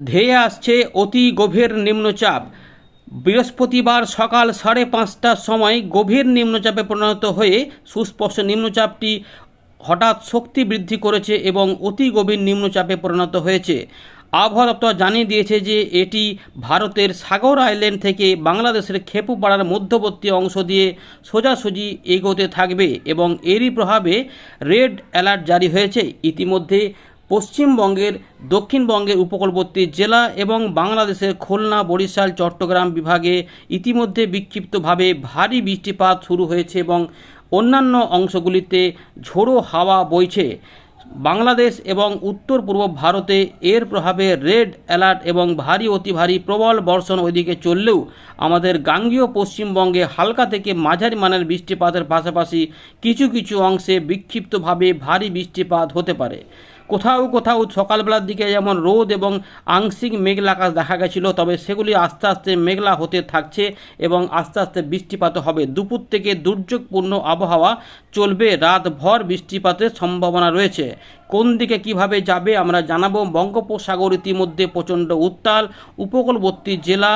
ধেয়ে আসছে অতি গভীর নিম্নচাপ। বৃহস্পতিবার সকাল সাড়ে পাঁচটার সময় গভীর নিম্নচাপে পরিণত হয়ে সুস্পষ্ট নিম্নচাপটি হঠাৎ শক্তি বৃদ্ধি করেছে এবং অতি গভীর নিম্নচাপে পরিণত হয়েছে। আবহাওয়া দপ্তর জানিয়ে দিয়েছে যে এটি ভারতের সাগর আইল্যান্ড থেকে বাংলাদেশের খেপুপাড়ার মধ্যবর্তী অংশ দিয়ে সোজাসুজি এগোতে থাকবে এবং এরই প্রভাবে রেড অ্যালার্ট জারি হয়েছে। ইতিমধ্যে পশ্চিমবঙ্গের, দক্ষিণবঙ্গের উপকূলবর্তী জেলা এবং বাংলাদেশের খুলনা, বরিশাল, চট্টগ্রাম বিভাগে ইতিমধ্যে বিক্ষিপ্তভাবে ভারী বৃষ্টিপাত শুরু হয়েছে এবং অন্যান্য অংশগুলিতে ঝোড়ো হাওয়া বইছে। বাংলাদেশ এবং উত্তর পূর্ব ভারতে এর প্রভাবে রেড অ্যালার্ট এবং ভারী, অতি ভারী প্রবল বর্ষণ ওইদিকে চললেও আমাদের গাঙ্গীয় পশ্চিমবঙ্গে হালকা থেকে মাঝারি মানের বৃষ্টিপাতের পাশাপাশি কিছু কিছু অংশে বিক্ষিপ্তভাবে ভারী বৃষ্টিপাত হতে পারে। কোথাও কোথাও সকালবেলার দিকে যেমন রোদ এবং আংশিক মেঘলা আকাশ দেখা গেছিল, তবে সেগুলি আস্তে আস্তে মেঘলা হতে থাকছে এবং আস্তে আস্তে বৃষ্টিপাত হবে। দুপুর থেকে দুর্যোগপূর্ণ আবহাওয়া চলবে। রাতভর বৃষ্টিপাতের সম্ভাবনা রয়েছে। কোন দিকে কীভাবে যাবে আমরা জানাব। বঙ্গোপসাগর ইতিমধ্যে প্রচণ্ড উত্তাল। উপকূলবর্তী জেলা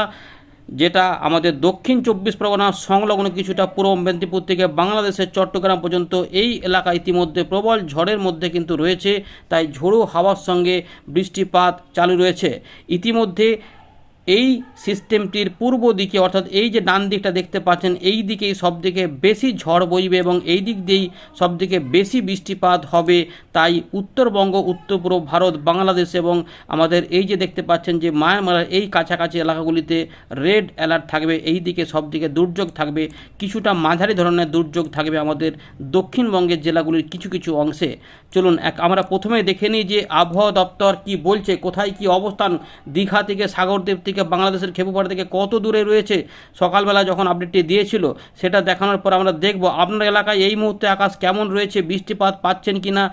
যেটা আমাদের দক্ষিণ চব্বিশ পরগনার সংলগ্ন কিছুটা পূর্ব মেদিনীপুর থেকে বাংলাদেশের চট্টগ্রাম পর্যন্ত এই এলাকা ইতিমধ্যে প্রবল ঝড়ের মধ্যে কিন্তু রয়েছে। তাই ঝোড়ো হাওয়ার সঙ্গে বৃষ্টিপাত চালু রয়েছে। ইতিমধ্যে এই সিস্টেমটির পূর্ব দিকে, অর্থাৎ এই যে ডান দিকটা দেখতে পাচ্ছেন, এই দিকেই সবথেকে বেশি ঝড় বইবে এবং এই দিক দিয়েই সবথেকে বেশি বৃষ্টিপাত হবে। তাই উত্তরবঙ্গ উত্তর পূর্ব ভারত, বাংলাদেশ এবং আমাদের এই যে দেখতে পাচ্ছেন যে মায়ানমারের এই কাছাকাছি এলাকাগুলিতে রেড অ্যালার্ট থাকবে, এই দিকে সবদিকে দুর্যোগ থাকবে, কিছুটা মাঝারি ধরনের দুর্যোগ থাকবে আমাদের দক্ষিণবঙ্গের জেলাগুলির কিছু কিছু অংশে। চলুন, এক আমরা প্রথমে দেখে নিই যে আবহাওয়া দপ্তর কি বলছে, কোথায় কি অবস্থান, দীঘা থেকে সাগরদ্বীপ থেকে বাংলাদেশের খেপুপাড়া থেকে কত দূরে রয়েছে, সকালবেলা যখন আপডেটটি দিয়েছিল, সেটা দেখানোর পর আমরা দেখব আপনার এলাকায় এই মুহূর্তে আকাশ কেমন রয়েছে, বৃষ্টিপাত পাচ্ছেন কিনা,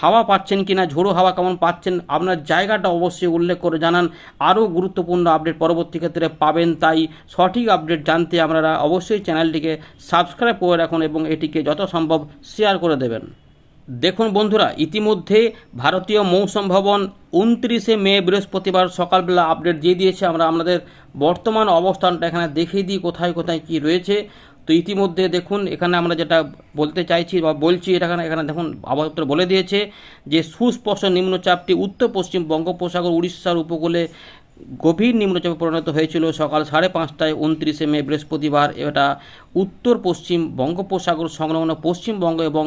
হাওয়া পাচ্ছেন কি না ঝোড়ো হাওয়া কেমন পাচ্ছেন, আপনার জায়গাটা অবশ্যই উল্লেখ করে জানান। আরও গুরুত্বপূর্ণ আপডেট পরবর্তী ক্ষেত্রে পাবেন, তাই সঠিক আপডেট জানতে আপনারা অবশ্যই চ্যানেলটিকে সাবস্ক্রাইব করে রাখুন এবং এটিকে যত সম্ভব শেয়ার করে দেবেন। দেখুন বন্ধুরা, ইতিমধ্যে ভারতীয় মৌসুম ভবন উনত্রিশে মে বৃহস্পতিবার সকালবেলা আপডেট দিয়ে দিয়েছে। আমরা আমাদের বর্তমান অবস্থানটা এখানে দেখিয়ে দিই, কোথায় কোথায় কি রয়েছে। তো ইতিমধ্যে দেখুন, এখানে আমরা যেটা বলতে চাইছি বা বলছি, এটা এখানে দেখুন আবহাওয়া বলে দিয়েছে যে সুস্পষ্ট নিম্নচাপটি উত্তর পশ্চিম বঙ্গোপসাগর, উড়িষ্যার উপকূলে গভীর নিম্নচাপে পরিণত হয়েছিল সকাল সাড়ে পাঁচটায় উনত্রিশে মে বৃহস্পতিবার। এটা উত্তর পশ্চিম বঙ্গোপসাগর সংলগ্ন পশ্চিমবঙ্গ এবং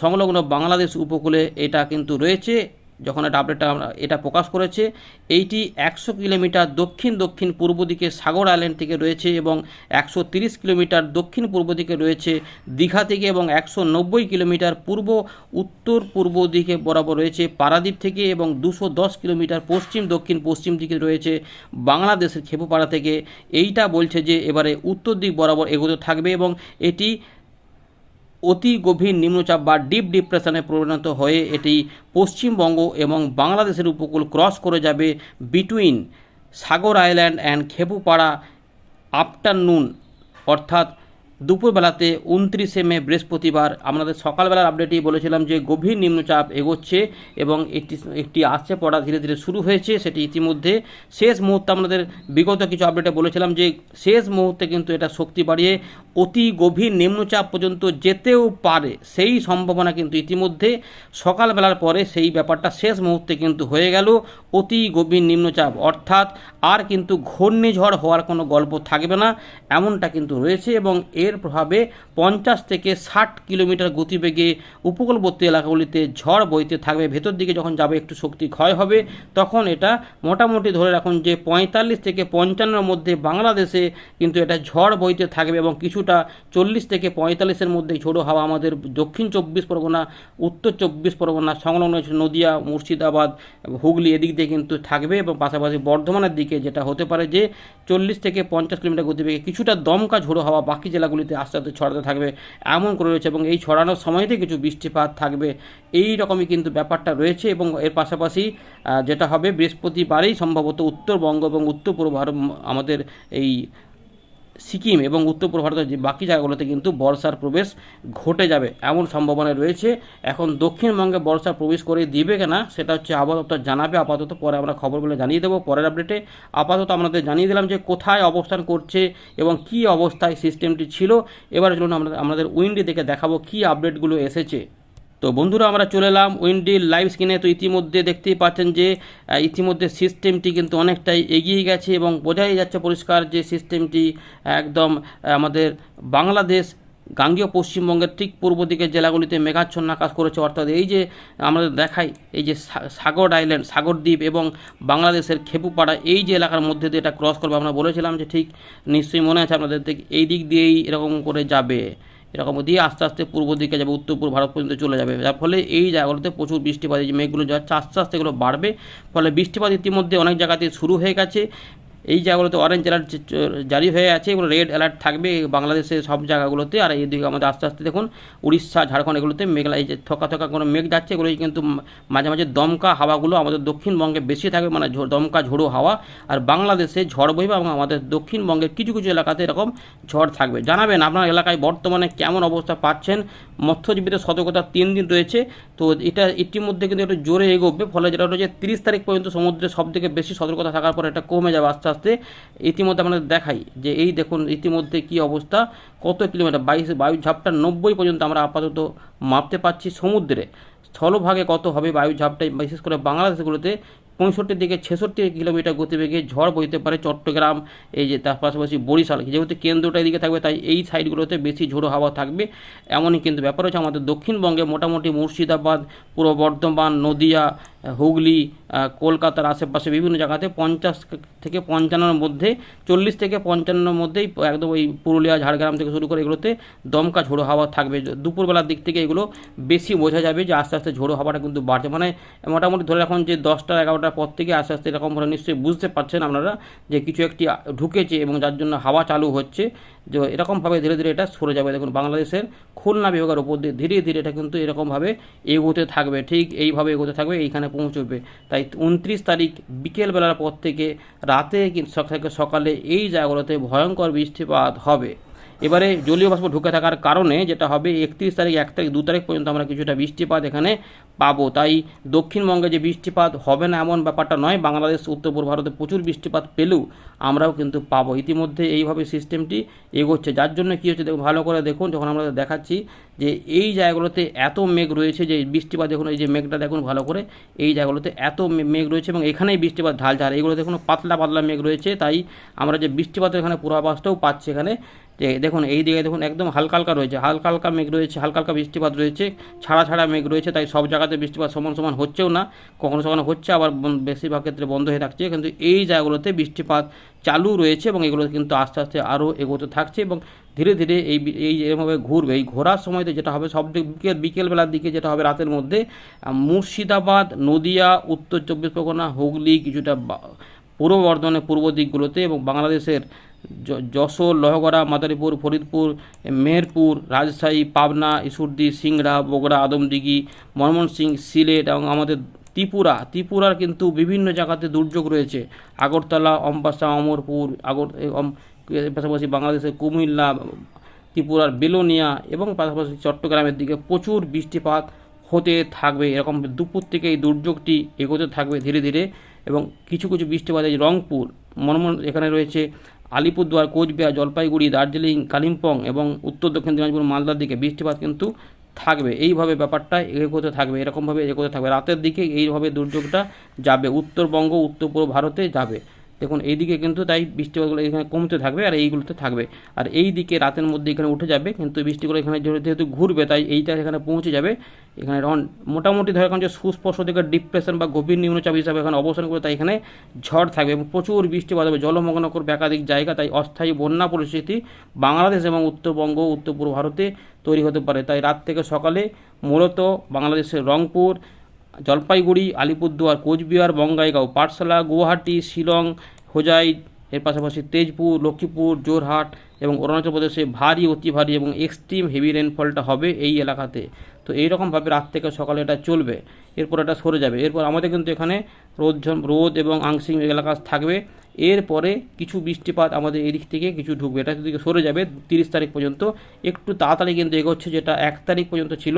সংলগ্ন বাংলাদেশ উপকূলে এটা কিন্তু রয়েছে, যখন এটা আপডেটটা এটা প্রকাশ করেছে, এইটি একশো কিলোমিটার দক্ষিণ দক্ষিণ পূর্ব দিকে সাগর আইল্যান্ড থেকে রয়েছে এবং একশো তিরিশ কিলোমিটার দক্ষিণ পূর্ব দিকে রয়েছে দীঘা থেকে এবং একশো নব্বই কিলোমিটার পূর্ব, উত্তর পূর্ব দিকে বরাবর রয়েছে পারাদ্বীপ থেকে এবং দুশো দশ কিলোমিটার পশ্চিম দক্ষিণ পশ্চিম দিকে রয়েছে বাংলাদেশের খেপুপাড়া থেকে। এইটা বলছে যে এবারে উত্তর দিক বরাবর এগোতে থাকবে এবং এটি অতি গভীর নিম্নচাপ বা ডিপ ডিপ্রেশনে পরিণত হয়ে এটি পশ্চিমবঙ্গ এবং বাংলাদেশের উপকূল ক্রস করে যাবে between Sagar island and Khepupara afternoon অর্থাৎ দুপুরবেলাতে উনত্রিশে মে, বৃহস্পতিবার। আমাদের সকালবেলার আপডেটেই বলেছিলাম যে গভীর নিম্নচাপ এগোচ্ছে এবং একটি একটি আসছে পড়া ধীরে ধীরে শুরু হয়েছে, সেটি ইতিমধ্যে শেষ মুহূর্তে আমাদের বিগত কিছু আপডেটে বলেছিলাম যে শেষ মুহূর্তে কিন্তু এটা শক্তি বাড়িয়ে অতি গভীর নিম্নচাপ পর্যন্ত যেতেও পারে, সেই সম্ভাবনা কিন্তু ইতিমধ্যে সকালবেলার পরে সেই ব্যাপারটা শেষ মুহূর্তে কিন্তু হয়ে গেল অতি গভীর নিম্নচাপ। অর্থাৎ আর কিন্তু ঘূর্ণিঝড় হওয়ার কোনো গল্প থাকবে না, এমনটা কিন্তু রয়েছে এবং এর প্রভাবে পঞ্চাশ থেকে ষাট কিলোমিটার গতিবেগে উপকূলবর্তী এলাকাগুলিতে ঝড় বইতে থাকবে। ভেতর দিকে যখন যাবে একটু শক্তি ক্ষয় হবে, তখন এটা মোটামুটি ধরে রাখুন যে পঁয়তাল্লিশ থেকে পঞ্চান্নর মধ্যে বাংলাদেশে কিন্তু এটা ঝড় বইতে থাকবে এবং কিছুটা চল্লিশ থেকে পঁয়তাল্লিশের মধ্যে ঝোড়ো হাওয়া আমাদের দক্ষিণ চব্বিশ পরগনা, উত্তর চব্বিশ পরগনা, সংলগ্ন নদিয়া, মুর্শিদাবাদ, হুগলি এদিক দিয়ে কিন্তু থাকবে এবং পাশাপাশি বর্ধমানের দিকে যেটা হতে পারে যে চল্লিশ থেকে পঞ্চাশ কিলোমিটার গতিবেগে কিছুটা দমকা ঝোড়ো হাওয়া বাকি জেলাগুলিতে আস্তে আস্তে ছড়াতে থাকবে এমন করে রয়েছে এবং এই ছড়ানোর সময়তে কিছু বৃষ্টিপাত থাকবে। এই রকমই কিন্তু ব্যাপারটা রয়েছে এবং এর পাশাপাশি যেটা হবে বৃহস্পতিবারেই সম্ভবত উত্তরবঙ্গ এবং উত্তর পূর্ব ভারত আমাদের এই সিকিম এবং উত্তর ভারতের যে বাকি জায়গাগুলোতে কিন্তু বর্ষার প্রবেশ ঘটে যাবে, এমন সম্ভাবনা রয়েছে। এখন দক্ষিণবঙ্গে বর্ষা প্রবেশ করে দিবে কিনা, সেটা হচ্ছে আবহাওয়া জানাবে। আপাতত পরে আমরা খবরগুলো জানিয়ে দেবো। পরের আপডেটে আপাতত আমাদের জানিয়ে দিলাম যে কোথায় অবস্থান করছে এবং কি অবস্থায় সিস্টেমটি ছিল। এবার চলুন আমরা, আমাদের উইন্ডি থেকে দেখাবো কি আপডেটগুলো এসেছে। তো বন্ধুরা, আমরা চলে এলাম উইন্ডির লাইভ স্ক্রিনে। তো ইতিমধ্যে দেখতেই পাচ্ছেন যে ইতিমধ্যে সিস্টেমটি কিন্তু অনেকটাই এগিয়ে গেছে এবং বোঝাই যাচ্ছে পরিষ্কার যে সিস্টেমটি একদম আমাদের বাংলাদেশ গাঙ্গীয় পশ্চিমবঙ্গের ঠিক পূর্ব দিকের জেলাগুলিতে মেঘাচ্ছন্ন আকাশ করেছে। অর্থাৎ এই যে আমাদের দেখাই, এই যে সাগর আইল্যান্ড সাগরদ্বীপ এবং বাংলাদেশের খেপুপাড়া, এই যে এলাকার মধ্যে দিয়ে এটা ক্রস করবে। আমরা বলেছিলাম যে ঠিক নিশ্চয়ই মনে আছে আপনাদের এই দিক দিয়েই এরকম করে যাবে। এরকম দিয়ে আস্তে আস্তে পূর্ব দিকে যাবে, উত্তর পূর্ব ভারত পর্যন্ত চলে যাবে। যার ফলে এই জায়গাগুলোতে প্রচুর বৃষ্টিপাত, এই যে মেঘগুলো যাচ্ছে, আস্তে আস্তে এগুলো বাড়বে। ফলে বৃষ্টিপাত ইতিমধ্যে অনেক জায়গাতে শুরু হয়ে গেছে। এই জায়গাগুলোতে অরেঞ্জ অ্যালার্ট জারি হয়ে আছে এবং রেড অ্যালার্ট থাকবে বাংলাদেশের সব জায়গাগুলোতে। আর এইদিকে আমাদের আস্তে আস্তে দেখুন, উড়িষ্যা, ঝাড়খণ্ড এগুলোতে মেঘলা, এই যে থকা থকা কোনো মেঘ যাচ্ছে, এগুলোই কিন্তু মাঝে মাঝে দমকা হাওয়াগুলো আমাদের দক্ষিণবঙ্গে বেশি থাকবে মানে দমকা ঝোড়ো হাওয়া। আর বাংলাদেশে ঝড় বইবে এবং আমাদের দক্ষিণবঙ্গের কিছু কিছু এলাকাতে এরকম ঝড় থাকবে। জানাবেন আপনার এলাকায় বর্তমানে কেমন অবস্থা পাচ্ছেন? মৎস্যজীবীদের সতর্কতা তিন দিন রয়েছে। তো এটা ইতিমধ্যে কিন্তু একটু জোরে এগোবে, ফলে যেটা যে তিরিশ তারিখ পর্যন্ত সমুদ্রে সব থেকে বেশি সতর্কতা থাকার পর এটা কমে যাবে আস্তে আস্তে ইতিমধ্যে আপনাদের দেখাই যে এই দেখুন ইতিমধ্যে কি অবস্থা, কত কিলোমিটার? বাইশ, বায়ু ঝাপটা নব্বই পর্যন্ত আমরা আপাতত মাপতে পারছি সমুদ্রে। স্থলভাগে কত হবে বায়ু ঝাপটা? বিশেষ করে বাংলাদেশগুলোতে পঁয়ষট্টির দিকে ছেষট্টি কিলোমিটার গতিবেগে ঝড় বইতে পারে চট্টগ্রাম, এই যে তার পাশাপাশি বরিশাল যেহেতু কেন্দ্রটা এদিকে থাকবে, তাই এই সাইডগুলোতে বেশি ঝোড়ো হাওয়া থাকবে। এমনই কিন্তু ব্যাপার হচ্ছে আমাদের দক্ষিণবঙ্গে মোটামুটি মুর্শিদাবাদ, পূর্ব বর্ধমান, নদিয়া হুগলি কলকাতার আশেপাশে বিভিন্ন জায়গাতে পঞ্চাশ থেকে পঞ্চান্নর মধ্যে, চল্লিশ থেকে পঞ্চান্নর মধ্যেই একদম ওই পুরুলিয়া, ঝাড়গ্রাম থেকে শুরু করে এগুলোতে দমকা ঝোড়ো হাওয়া থাকবে। দুপুরবেলার দিক থেকে এগুলো বেশি বোঝা যাবে যে আস্তে আস্তে ঝোড়ো হাওয়াটা কিন্তু বাড়ছে। মানে মোটামুটি ধরে রাখুন যে দশটা এগারোটার পর থেকে আস্তে আস্তে এরকম নিশ্চয়ই বুঝতে পারছেন আপনারা যে কিছু একটি ঢুকেছে এবং যার জন্য হাওয়া চালু হচ্ছে, যে এরকমভাবে ধীরে ধীরে এটা সরে যাবে। দেখুন, বাংলাদেশের খুলনা বিভাগের উপর দিয়ে ধীরে ধীরে এটা কিন্তু এরকমভাবে এগোতে থাকবে। ঠিক এইভাবে এগোতে থাকবে। এইখানে পৌঁছবে। তাই উনত্রিশ তারিখ বিকেলবেলার পর থেকে রাতে কিন্তু সকালে এই জায়গাগুলোতে ভয়ঙ্কর বৃষ্টিপাত হবে। এবারে জলীয় বাষ্প ঢুকে থাকার কারণে যেটা হবে, একত্রিশ তারিখ, এক তারিখ, দু তারিখ পর্যন্ত আমরা কিছুটা বৃষ্টিপাত এখানে পাবো। তাই দক্ষিণবঙ্গে যে বৃষ্টিপাত হবে না এমন ব্যাপারটা নয়, বাংলাদেশ উত্তর পূর্ব ভারতে প্রচুর বৃষ্টিপাত পেলেও আমরাও কিন্তু পাবো। ইতিমধ্যে এইভাবে সিস্টেমটি এগোচ্ছে। যার জন্য কী হচ্ছে দেখুন, ভালো করে দেখুন, যখন আমরা দেখাচ্ছি যে এই জায়গাগুলোতে এত মেঘ রয়েছে যে বৃষ্টিপাত, দেখুন এই যে মেঘটা, দেখুন ভালো করে, এই জায়গাগুলোতে এত মেঘ রয়েছে এবং এখানেই বৃষ্টিপাত ঢাল ঝাড় এইগুলো দেখুন, পাতলা পাতলা মেঘ রয়েছে। তাই আমরা যে বৃষ্টিপাতের এখানে পূর্বাভাসটাও পাচ্ছি এখানে। যে দেখুন, এই দিকে দেখুন একদম হালকা হালকা রয়েছে। হালকা হালকা মেঘ রয়েছে, হালকা হালকা বৃষ্টিপাত রয়েছে, ছাড়া ছাড়া মেঘ রয়েছে, তাই সব জায়গাতে বৃষ্টিপাত সমান সমান হচ্ছেও না, কখনো কখনো হচ্ছে, আবার বেশিরভাগ ক্ষেত্রে বন্ধ হয়ে থাকছে। কিন্তু এই জায়গাগুলোতে বৃষ্টিপাত চালু রয়েছে এবং এগুলো কিন্তু আস্তে আস্তে আরও এগোতে থাকছে এবং ধীরে ধীরে এই এই এরকমভাবে ঘুরবে, এই ঘোরার সময়তে যেটা হবে, সব বিকেল বিকেলবেলার দিকে যেটা হবে রাতের মধ্যে মুর্শিদাবাদ, নদিয়া, উত্তর চব্বিশ পরগনা, হুগলি, কিছুটা পূর্ব বর্ধমানের পূর্ব দিকগুলোতে এবং বাংলাদেশের যশোর, লহগড়া, মাদারীপুর, ফরিদপুর, মেহেরপুর, রাজশাহী, পাবনা ইসুরদি সিংড়া, বগুড়া, আদমদিঘি ময়মনসিংহ সিলেট এবং আমাদের ত্রিপুরা। ত্রিপুরার কিন্তু বিভিন্ন জায়গাতে দুর্যোগ রয়েছে। আগরতলা, অম্বাসা, অমরপুর, আগর পাশাপাশি বাংলাদেশের কুমিল্লা, ত্রিপুরার বেলোনিয়া এবং পাশাপাশি চট্টগ্রামের দিকে প্রচুর বৃষ্টিপাত হতে থাকবে। এরকম দুপুর থেকে এই দুর্যোগটি এগোতে থাকবে ধীরে ধীরে। এবং কিছু কিছু বৃষ্টিপাত এই রংপুর মনমন এখানে রয়েছে আলিপুরদুয়ার, কোচবিহার, জলপাইগুড়ি, দার্জিলিং, কালিম্পং এবং উত্তর দক্ষিণ দিনাজপুর, মালদার দিকে বৃষ্টিপাত কিন্তু থাকবে। এইভাবে ব্যাপারটা এগোতে থাকবে, এরকমভাবে এগোতে থাকবে। রাতের দিকে এইভাবে দুর্যোগটা যাবে, উত্তরবঙ্গ, উত্তর পূর্ব ভারতে যাবে। দেখুন, এইদিকে কিন্তু তাই বৃষ্টিপাতগুলো এখানে কমতে থাকবে আর এইগুলোতে থাকবে। আর এই দিকে রাতের মধ্যে এখানে উঠে যাবে, কিন্তু বৃষ্টিগুলো এখানে যেহেতু ঘুরবে, তাই এইটা এখানে পৌঁছে যাবে। এখানে মোটামুটি ধরে এখন যে সুস্পর্শ থেকে ডিপ্রেশন বা গভীর নিম্নচাপ হিসাবে এখানে অবস্থান করে, তাই এখানে ঝড় থাকবে এবং প্রচুর বৃষ্টিপাত হবে। জলমগ্ন করবে একাধিক জায়গা, তাই অস্থায়ী বন্যা পরিস্থিতি বাংলাদেশ এবং উত্তরবঙ্গ উত্তর পূর্ব ভারতে তৈরি হতে পারে। তাই রাত থেকে সকালে মূলত বাংলাদেশের রংপুর জলপাইগুড়ি আলিপুরদুয়ার কোচবিহার বঙ্গাইগাঁও পাঠশালা গুয়াহাটি শিলং হোজাই এর পাশাপাশি তেজপুর লক্ষ্মীপুর জোরহাট এবং অরুণাচল প্রদেশে ভারী, অতি ভারী এবং এক্সট্রিম হেভি রেনফলটা হবে এই এলাকাতে। তো এইরকমভাবে রাত থেকে সকালে এটা চলবে, এরপর এটা সরে যাবে। এরপর আমাদের কিন্তু এখানে রোদ রোদ এবং আংশিক এলাকা থাকবে। এরপরে কিছু বৃষ্টিপাত আমাদের এদিক থেকে কিছু ঢুকবে। এটা দিকে সরে যাবে তিরিশ তারিখ পর্যন্ত, একটু তাড়াতাড়ি কিন্তু এগোচ্ছে যেটা এক তারিখ পর্যন্ত ছিল।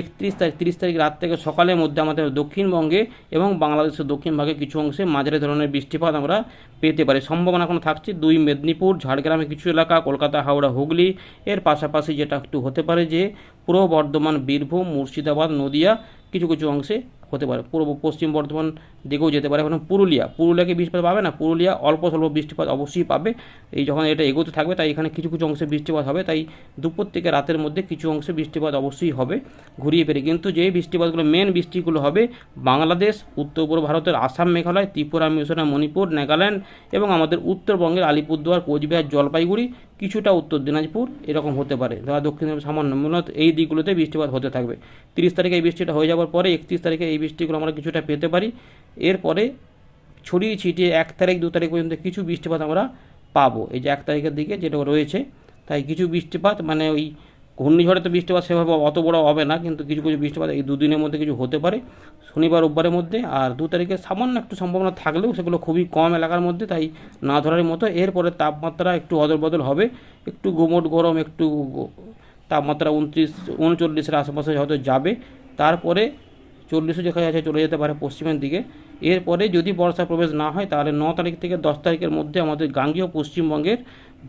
একত্রিশ তারিখ, তিরিশ তারিখ রাত থেকে সকালের মধ্যে আমাদের দক্ষিণবঙ্গে এবং বাংলাদেশের দক্ষিণ ভাগে কিছু অংশে মাঝারি ধরনের বৃষ্টিপাত আমরা পেতে পারি। সম্ভাবনা এখন থাকছে। দুই মেদিনীপুর, ঝাড়গ্রামে কিছু এলাকা কলকাতা, হাওড়া, হুগলি। এর পাশাপাশি যেটা একটু হতে পারে যে পূর্ব বর্ধমান, বীরভূম, মুর্শিদাবাদ, নদিয়া, কিছু কিছু অংশে হতে পারে। পূর্ব পশ্চিম বর্ধমান দিকেও যেতে পারে। এবং পুরুলিয়া, পুরুলিয়াকে বৃষ্টিপাত পাবে না? পুরুলিয়া অল্প স্বল্প বৃষ্টিপাত অবশ্যই পাবে। এই যখন এটা এগোতে থাকবে, তাই এখানে কিছু কিছু অংশে বৃষ্টিপাত হবে। তাই দুপুর থেকে রাতের মধ্যে কিছু অংশে বৃষ্টিপাত অবশ্যই হবে, ঘুরিয়ে ফিরে কিন্তু যেই বৃষ্টিপাতগুলো মেন বৃষ্টিগুলো হবে বাংলাদেশ উত্তর পূর্ব ভারতের আসাম মেঘালয়, ত্রিপুরা, মিজোরাম, মণিপুর, নাগাল্যান্ড এবং আমাদের উত্তরবঙ্গের আলিপুরদুয়ার, কোচবিহার, জলপাইগুড়ি, কিছুটা উত্তর দিনাজপুর এরকম হতে পারে। ধরা দক্ষিণ সামান্য, মূলত এই দিকগুলোতে বৃষ্টিপাত হতে থাকবে। তিরিশ তারিখে এই বৃষ্টিটা হয়ে যাওয়ার পরে একত্রিশ তারিখে এই বৃষ্টিগুলো আমরা কিছুটা পেতে পারি। এরপরে ছড়িয়ে ছিটিয়ে এক তারিখ, দু তারিখ পর্যন্ত কিছু বৃষ্টিপাত আমরা পাবো। এই যে এক তারিখের দিকে যেটা রয়েছে, তাই কিছু বৃষ্টিপাত মানে ওই ঘূর্ণিঝড়ে তো বৃষ্টিপাত সেভাবে অত বড় হবে না, কিন্তু কিছু কিছু বৃষ্টিপাত এই দুদিনের মধ্যে কিছু হতে পারে। শনিবার, রোববারের মধ্যে, আর দু তারিখে সামান্য একটু সম্ভাবনা থাকলেও সেগুলো খুবই কম এলাকার মধ্যে, তাই না ধরার মতো। এরপরে তাপমাত্রা একটু অদল বদল হবে, একটু গুমোট গরম, একটু তাপমাত্রা উনত্রিশ, উনচল্লিশের আশেপাশে হয়তো যাবে। তারপরে চল্লিশও দেখা যাচ্ছে চলে যেতে পারে পশ্চিমের দিকে। এরপরে যদি বর্ষার প্রবেশ না হয়, তাহলে ন তারিখ থেকে দশ তারিখের মধ্যে আমাদের গাঙ্গীয় পশ্চিমবঙ্গের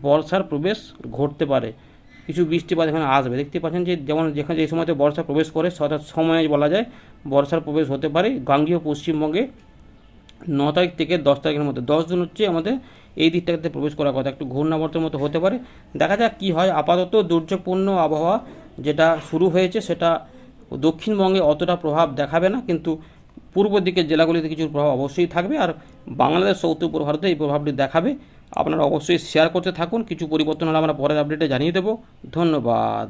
বর্ষার প্রবেশ ঘটতে পারে। কিছু বৃষ্টিপাত এখানে আসবে। দেখতে পাচ্ছেন যে, যেমন যেখানে যে সময়তে বর্ষা প্রবেশ করে অর্থাৎ সময়ে বলা যায়, বর্ষার প্রবেশ হতে পারে গাঙ্গীয় পশ্চিমবঙ্গে ন তারিখ থেকে দশ তারিখের মধ্যে। দশ দিন হচ্ছে আমাদের এই দিকটাতে প্রবেশ করার কথা। একটু ঘূর্ণাবর্তের মতো হতে পারে। দেখা যাক কী হয়। আপাতত দুর্যোগপূর্ণ আবহাওয়া যেটা শুরু হয়েছে, সেটা দক্ষিণবঙ্গে অতটা প্রভাব দেখাবে না, কিন্তু পূর্ব দিকের জেলাগুলিতে কিছু প্রভাব অবশ্যই থাকবে আর বাংলাদেশ সহ উত্তর ভারতে এই প্রভাবটি দেখাবে। আপনারা অবশ্যই শেয়ার করতে থাকুন, কিছু পরিবর্তন হলে আমরা পরের আপডেটে জানিয়ে দেবো। ধন্যবাদ।